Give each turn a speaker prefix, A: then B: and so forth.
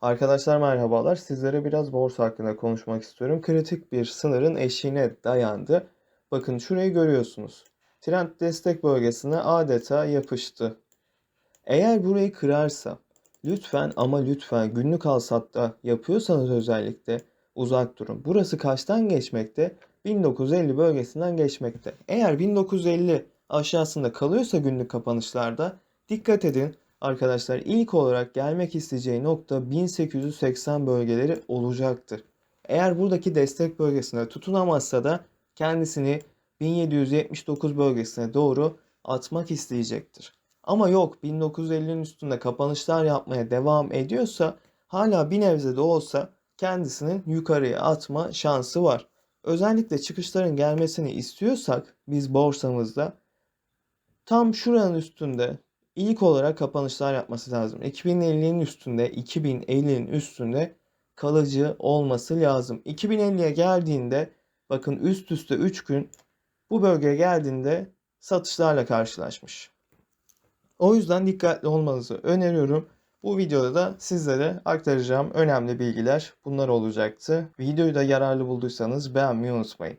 A: Arkadaşlar merhabalar. Sizlere biraz borsa hakkında konuşmak istiyorum. Kritik bir sınırın eşiğine dayandı. Bakın şurayı görüyorsunuz. Trend destek bölgesine adeta yapıştı. Eğer burayı kırarsa lütfen ama lütfen günlük alsatta yapıyorsanız özellikle uzak durun. Burası kaçtan geçmekte? 1950 bölgesinden geçmekte. Eğer 1950 aşağısında kalıyorsa günlük kapanışlarda dikkat edin. Arkadaşlar ilk olarak gelmek isteyeceği nokta 1880 bölgeleri olacaktır. Eğer buradaki destek bölgesine tutunamazsa da kendisini 1779 bölgesine doğru atmak isteyecektir. Ama yok 1950'nin üstünde kapanışlar yapmaya devam ediyorsa hala bir nebze de olsa kendisinin yukarıya atma şansı var. Özellikle çıkışların gelmesini istiyorsak biz borsamızda tam şuranın üstünde ilk olarak kapanışlar yapması lazım. 2050'nin üstünde, 2050'nin üstünde kalıcı olması lazım. 2050'ye geldiğinde bakın üst üste 3 gün bu bölgeye geldiğinde satışlarla karşılaşmış. O yüzden dikkatli olmanızı öneriyorum. Bu videoda da sizlere aktaracağım önemli bilgiler bunlar olacaktı. Videoyu da yararlı bulduysanız beğenmeyi unutmayın.